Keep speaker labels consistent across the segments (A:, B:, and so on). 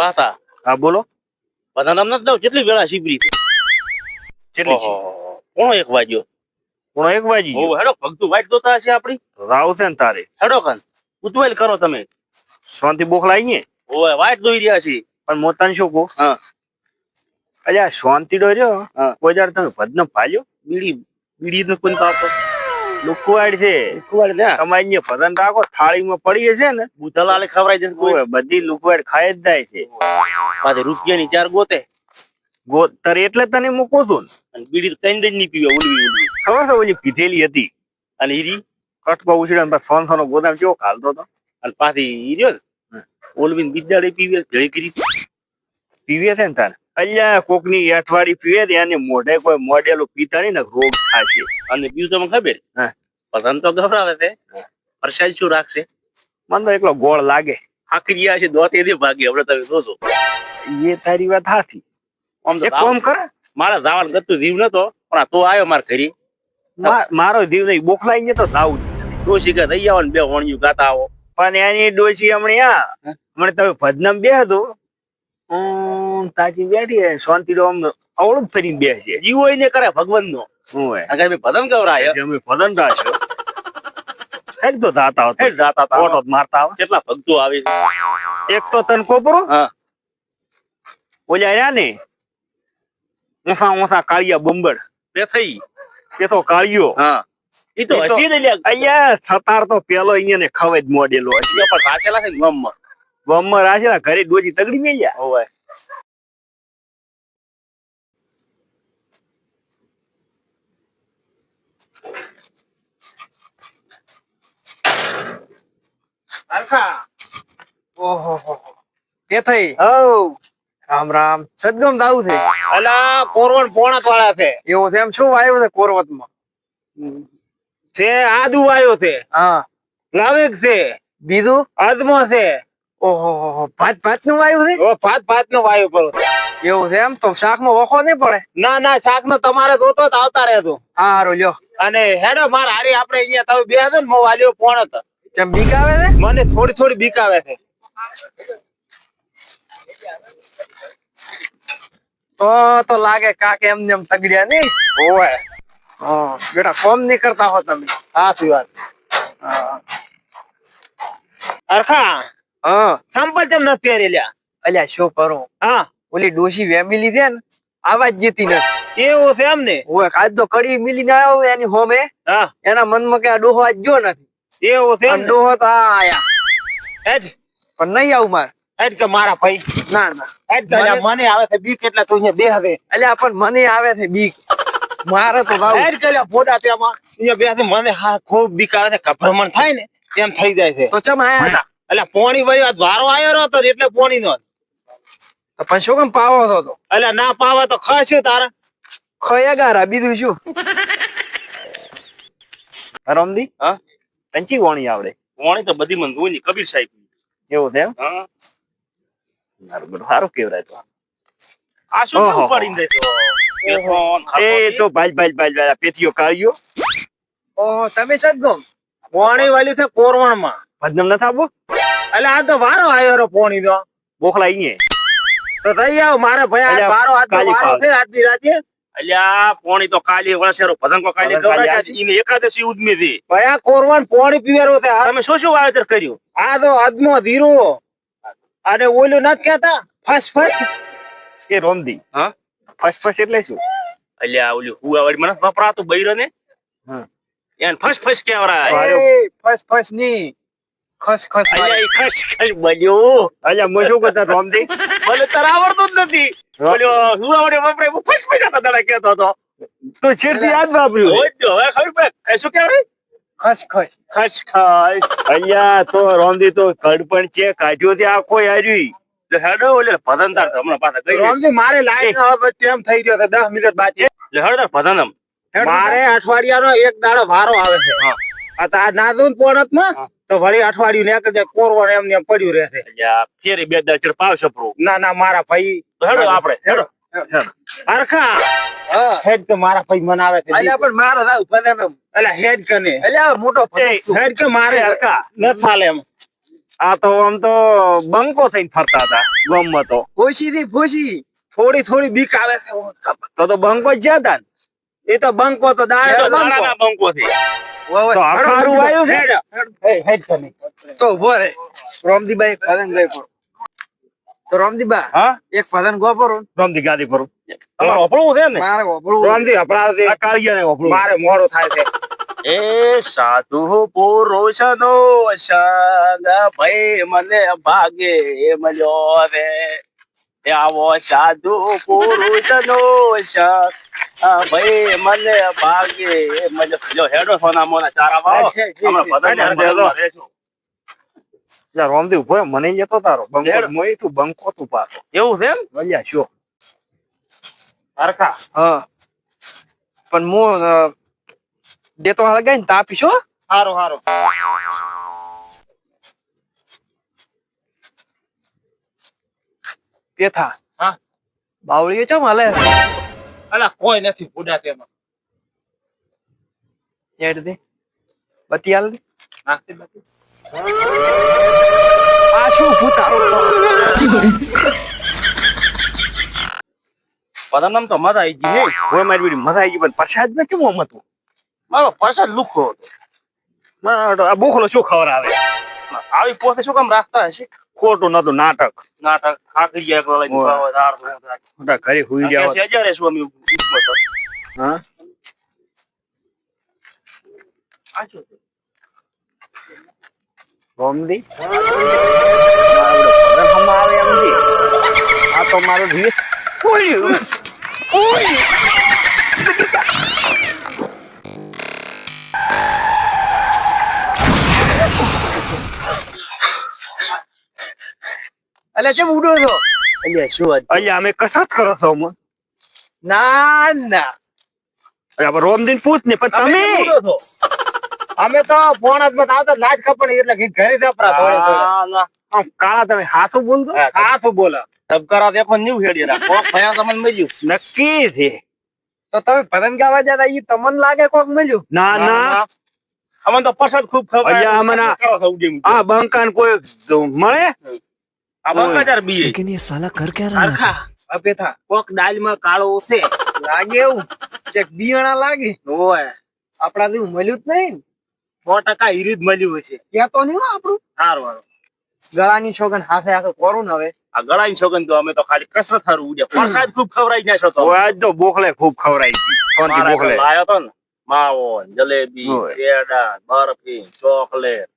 A: વાતા.
B: હા બોલો.
A: બધા નામ નથી દઉં કેટલી વેળા શીબરી
B: કેટલી છે
A: કોણ એક વાગ્યો?
B: કોણ એક વાગી
A: ઓ હેડો ભગતું વાઈટ દોતા છે આપડી
B: રાવ છે ને તારે.
A: હેડો કન. ઉતવેલ કરો તમે.
B: શાંતિ બોખલા ને?
A: ઓય વાઈટ દોઈ રહ્યા છે
B: પણ મોતાન શું કહું?
A: હા.
B: અલ્યા શાંતિ ડો રહ્યો કોઈ જાર તમે ભજન પાલ્યો
A: બીડી બીડી નો કોઈ પાપો
B: લુકવાડ છે.
A: ને
B: તમારી ને ભજન રાખો થાળીમાં પડી છે ને.
A: બુધલાલે ખવરાઈ દે કોઈ.
B: બધી લુકવાડ ખાઈ જ જાય છે.
A: પાછે રૂપિયાની ચાર ગોતે.
B: ગોતર એટલે તને મૂકું છું ને.
A: અને બીડી તો કઈ જ નહીં પીવે ઉલવી ઉલવી
B: ખબર છે ઓલી પીધેલી હતી?
A: અને હીરી
B: કટકો ઉછળ્યા ને સોન સોનો ગોદામ કેવો ખાલતો હતો?
A: અને પાછી હીર્યો ને બીજા પીવે ભેળી કરી.
B: પીવે છે ને તારે? અલ્યા કોકની અઠવાડી પીવે છે એને મોઢે કોઈ મોડેલું પીતા નહીં ને રોગ થાય છે.
A: અને બીજું તમને ખબર? પતન તો ગભરાવે છે. પ્રસાદ શું રાખશે?
B: મને તો એકલો ગોળ લાગે.
A: આખી ગયા છે દોતે દે ભાગી. હવે તમે જોશો
B: એ તારી વાત હાથી
A: આમ તો
B: એક કોમ કરે.
A: મારા ધાવણ ગતું જીવ નતો પણ તો આવ્યો માર ઘરી.
B: મારો દીવ નહીં બોખલાઈ ને તો સાવ
A: ડોશી કે દઈ આવો ને બે વણિયું ગાતા આવો.
B: પણ એની ડોસી હમણે હમણે તમે ભજનમ બે હતું. તાજી બેઠી શાંતિ આમ અવળું જ ફરીને બે છે
A: જીવો એને કરે ભગવાન નો
B: શું
A: પતંગ ગવરાય?
B: અમે ભજન રાખ્યો હેડ તો દાતા હતો
A: હેડ જાતા તા.
B: ઓટો મારતા આવે
A: કેટલા ભક્તો આવે છે?
B: એક તો તન કોપરો
A: હા.
B: ઓલા રહ્યા ને ઓસા ઓસા કાળિયા બંબડ
A: બે થઈ.
B: એ તો કાળિયો.
A: હા. એ તો હસી દે લ્યા
B: અહીંયા સતાર તો પેલો અહીંયા ને ખવે જ મોડેલો હશે.
A: હસી પર રાખેલા છે ને ગમમાં.
B: ગમર આ છે ને ઘરે ડોજી તગડી મેં
A: ગયા.
C: હોય ઓહો થઈ? રામ રામ. સદગમ દાવું છે.
A: અલા કોરવણ પોણા વાળા છે.
C: એવું છે એમ? શું આવ્યું છે કોરવતમાં?
A: છે આદુ વાયો છે.
C: હા.
A: લાવેક છે.
C: બીજું?
A: અદમો છે.
C: ઓહો ભાત ભાતનું વાયુ છે?
A: ઓ ભાત ભાતનું વાયુ પર
C: એવું છે એમ? તો શાકમાં ઓખો નહીં પડે?
A: ના ના શાક નો તમારે જોતો તો આવતા રહેતો
C: હા હારું લ્યો.
A: અને હેડો માર હારી આપણે અહીંયા તમે બે ને મો વાલ્યો પોણો તો.
C: કેમ બીક આવે છે?
A: મને થોડી થોડી બીક આવે છે.
C: તો તો લાગે કાક એમને એમ તગડ્યા નહીં?
A: ઓય
C: હા બેટા કોમ નહીં કરતા હો તમે.
A: સાચી વાત.
C: હા.
A: અરખા
C: હા.
A: સંપલ ચમ નથી પહેરી લ્યા
C: અલ્યા શું કરું?
A: હા.
C: ઓલી ડોશી વેમી લીધે ને આવાજ જીતી નથી.
A: એવું છે એમ ને?
C: ઓય આજ તો કડી મિલીને આવ્યો એની હોમે.
A: હા.
C: એના મનમાં કે આ ડોહો આજ જો નથી.
A: એવું છે એમ
C: ડોહો તો આ આયા.
A: હેડ.
C: પણ નહીં આવું માર.
A: હેડ કે મારા ભાઈ.
C: ના ના.
A: હેડ કે મને આવે છે બીક એટલે તું અહીંયા બે હવે
C: અલ્યા પણ મને આવે છે બીક. મારે તો ભાવ
A: હેડ કે ફોટા તેમાં. અહીંયા બે મને હા ખૂબ બીક આવે છે ગભરમણ થાય ને એમ થઈ જાય છે.
C: તો ચમ આયા?
A: એટલે પોણી વળી વારો આવ્યો હતો એટલે પોણી નો
C: તો પણ શું કેમ પાવો હતો તો?
A: એટલે ના પાવા તો ખસ્યું તારા.
C: ખયા ગારા બીજું શું?
B: રમદી
A: હા?
B: પંચી વાણી આવડે?
A: વાણી તો બધી મને જોઈ કબીર સાહેબ.
B: એવું છે એમ?
A: હા.
B: સારું બધું સારું કેવરાય તો.
A: આ શું. ઉપાડીને જઈતો? એ
B: તો ભાઈ ભાઈ ભાઈ ભાઈ પેથીઓ કાળીઓ
C: ઓહો તમે સદગમ
A: વાણી વાલી છે કોરવણમાં
B: ભજનમ નથી થાબો
A: એટલે આ તો વારો આવ્યો રો પોણી તો
B: બોખલા ને
A: તો થઈ આવ મારે ભાઈ આ વારો
B: કાલી
A: વારો છે આજની રાતે. અલ્યા પોણી તો કાલી વળસેરો પતંગો કાલી ઈને એકાદશી ઉદમી ભાઈ આ પોણી પીવેરો છે તમે શું શું વાવેતર કર્યું? આ તો અદમો ધીરો. અને ઓલું નથી કેતા ફસ ફસ.
B: એ રોમદી
A: હા?
B: ફસ ફસ એટલે શું?
A: અલ્યા ઓલું હુવાવાળી મને વપરાતું બૈરો ને
B: હા.
A: એને ફસ ફસ કેવરાય
C: ફસ ફસની. ખસ ખસ
A: અલ્યા ખસ ખસ બન્યો
B: અલ્યા હું શું કરતા રોમદી
A: મને તારે આવડતું જ નથી.
B: બોલ્યો
A: ઓલો આવડે વપરાય હું ફસ પૈસા દાડા કહેતો હતો.
B: તો છેડતી યાદ વાપર્યું
A: હોય જ હવે ખબર પડે કઈ શું કેવરાય
C: ખસ ખસ.
A: ખસ ખસ.
B: અલ્યા તો રોમદી તો કડપણ છે કાઢ્યો છે આખો
A: એટલે હેડો ઓલે પતંતાર તો હમણાં પાછા ગઈ રોમજી મારે લાઈટ હવે ટાઈમ થઈ રહ્યો છે? 10 મિનિટ બાકી. એટલે હેડો પતંતમ મારે અઠવાડિયાનો એક દાડો ભારો આવે છે. હા. તો આ નાદુન પોણતમાં તો વળી અઠવાડિયું ને એક કોરવણ એમને એમ પડ્યું રહેશે. ફેરી બે દસ પાવ સપરો ના ના મારા ભાઈ હેડો આપણે હેડો. અરખા હેડ. કે મારા ભાઈ મનાવે છે.
C: અલ્યા પણ મારા દાવ પદનમ
A: અલ્યા હેડ કને
C: અલ્યા મોટો
A: હેડ કે મારે અરખા ન થાલે એમ.
B: આ તો આમ તો બંકો થઈને ફરતા હતા ગમમાં તો.
C: ફોસી થી ફોસી
A: થોડી થોડી બીક આવે છે
B: તો તો બંકો જ જતા ને.
A: એ તો બંકો તો દાડે તો બંકો.
C: ઓય,
B: તો આખારું વાયું છે?
A: હે, હેડ. તમે.
C: તો ઊભો રે. રોમદીબા ફલન ગઈ પર તો રોમદીબા
B: હા?
C: એક ફલન ગો પર
B: રમતી ગાદી પર તમારે વપરાવું છે ને?
C: મારે
A: મોડું થાય છે.
B: એ સાધુ પુરુષનો સંગ ભાઈ મને ભાગે મળ્યો રે. એ આવો સાધુ પુરુષનો સંગ. ભાઈ મને ભાગે મળ્યો જો હેડો સોના મોના ચારા વાળો. રોમદી ઊભો મને જતો તારો. બંકો મોય તું બંકો તું પાછો. એવું છે એમ? વલ્યા શું
A: હરખા.
C: હા. પણ હું દેતો હળગાઈ ને તાપીશો
A: હારો હારો.
C: પેથા.
A: હા.
C: બાવળીઓ ચમ હાલે?
A: અલા કોઈ નથી બુડા તેમાં.
C: યાર દે. બતી હાલ દે.
A: નાખતી બતી
C: આ શું ભૂતારો
B: પદનમ તો મજા આવી ગઈ હે. મારી બીડી મજા આવી ગઈ પણ પ્રસાદ ને કેમ આમ હતું? મારો પ્રસાદ લુખો હતો. મારો આ બોખલો શું ખબર આવે આવી પોતે શું કામ રાખતા હશે? ખોટું નતું નાટક. નાટક થાકી ગયા એકલો લઈને ધાર હોય,
C: મોટા ઘરે હુઈ
B: કે છે, જ્યારે હતો.
C: હા?
B: આ શું?
C: રોમદી આવે આ તો મારો ધીરે ઓય ઓય. અલે ચેમ ઉડો છો?
B: અલ્યા શું વાત? અલ્યા અમે કસરત કરો છો અમે
C: ના ના.
B: અરે રોમ દિન પૂછ ને પણ તમે
A: અમે તો પોણા માં આવતા લાજ કપડ એટલે ઘરે જપરા થોડે
B: આમ કાળા તમે હાસું બોલતો
A: હાથું બોલે.
B: ધબકારા દેખો ન્યુ હેડી રા કોક ભયા તમને મળ્યું. નક્કી છે.
C: તો તમે ભજન ગાવા જતા ઈ તમને લાગે કોક મળ્યું?
B: ના ના
A: અમને તો પસંદ ખૂબ ખબર
B: અલ્યા, અમને. આ બંકાન કોઈ મળે?
A: આ બંકાચાર બીએ.
D: लेकिन ये साला कर क्या रहा है
C: હરખા અપે થા
A: કોક ડાળમાં કાળો છે
C: લાગે એવું કે બિયાણા લાગે
A: ઓય
C: આપડા જેવું મળ્યું જ નહીં ને.
A: સો ટકા હીરી જ મળ્યું હશે
C: ક્યાં તો નહીં હો આપણું
A: સારું સારું
C: ગળાની છોકન હાથે હાથે કોરું ને હવે
A: આ ગળાની છોકન તો અમે તો ખાલી કસરત હારું ઉડ્યા પ્રસાદ ખૂબ ખવડાવી નાખ્યો તો
B: આજ તો બોખલે ખૂબ ખવરાઈ ગઈ શાંતિ
A: મારા
B: બોખલે
A: ઘરે લાયો તો ને માવો જલેબી
B: ઓય.
A: પેડા બરફી ચોકલેટ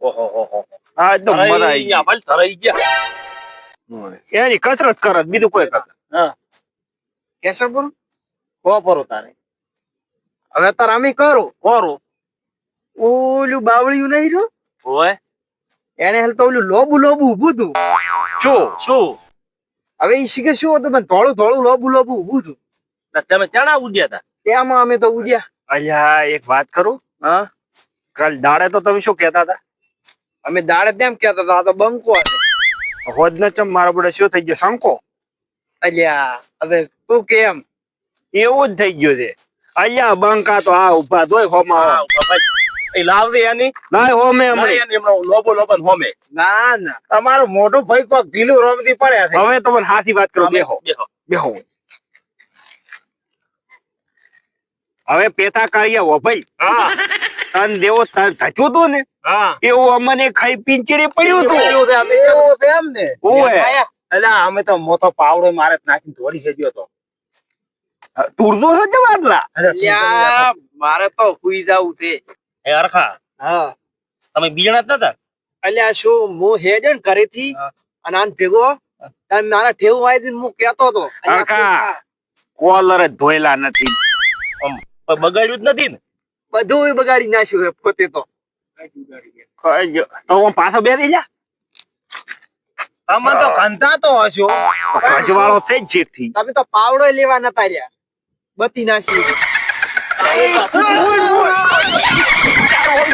A: ઓહો હો હો
B: આજ એકદમ મજા
A: ગયા ભલે ધરાઈ ગયા.
B: એની કસરત કરત બીજું કોઈ કરત
A: હા.
C: કેશવપુર
A: કોપરો તારે.
C: હવે તાર અમે કરો?
A: કોરું
C: ઓલું બાવળિયું નહીં
A: જો
C: એને હાલ તો ઓલું લોબુ લોબુ ઉભું હતું.
B: શું?
A: શું?
C: હવે ઈ શીખે શું હતું? પણ થોડું થોડું લોબુ લોબુ હતું.
A: તમે ચણા ઉડ્યા હતા
C: તેમાં અમે તો ઉડ્યા
B: અલ્યા એક વાત કરું?
C: હા.
B: કાલ દાડે તો તમે શું કહેતા હતા?
C: અમે દાડે તેમ કેતા હતા તો બંકો હશે.
B: હોજ ને ચમ મારા બડે શું થઈ ગયો શંકો?
C: અલ્યા હવે તું કેમ?
B: એવું જ થઈ ગયું છે. અલ્યા બંકા તો આ ઊભા દોય હોમાં.
A: હા એ એની.
B: ના
A: લોબો લોબો હોમે.
C: ના ના.
A: તમારું મોટું ભાઈ કોક ઢીલું રમતી પડ્યા છે.
B: હવે તમને હાથી વાત કરો બેહો.
A: બેહો.
B: બેહો. હવે પેતા કાળિયા ભાઈ.
A: હા.
B: તન દેવો તન ધચ્યું તું ને? એવું અમને ખાઈ પિંચડી પડ્યું હતું.
A: એવું છે, અમે એમ ને? અલા અમે તો મોટો પાવડો મારે નાખીને દોડી ગયો તો
B: તુરદો છે આટલા
C: મારે તો સુઈ જવું છે.
A: એ હરખા
C: હા.
A: તમે બીજણા જ નતા?
C: અલ્યા શું હું હેડ ને ઘરેથી. અને આને ભેગો? તમે મારા ઠેવ વાય દીને હું કેતો હતો. અલ્યા,
B: કોલર જ ધોયેલા નથી.
A: બગાડ્યું જ નથી ને?
C: બધું બગાડી નાખ્યું છે પોતે તો.
B: તો હું પાછો બેસી જા.
A: તમે તો કંટાતો હશો.
B: કજવાળો છે જ ચીરથી
C: તમે તો પાવડો લેવા નતા રહ્યા. બતી નાખી.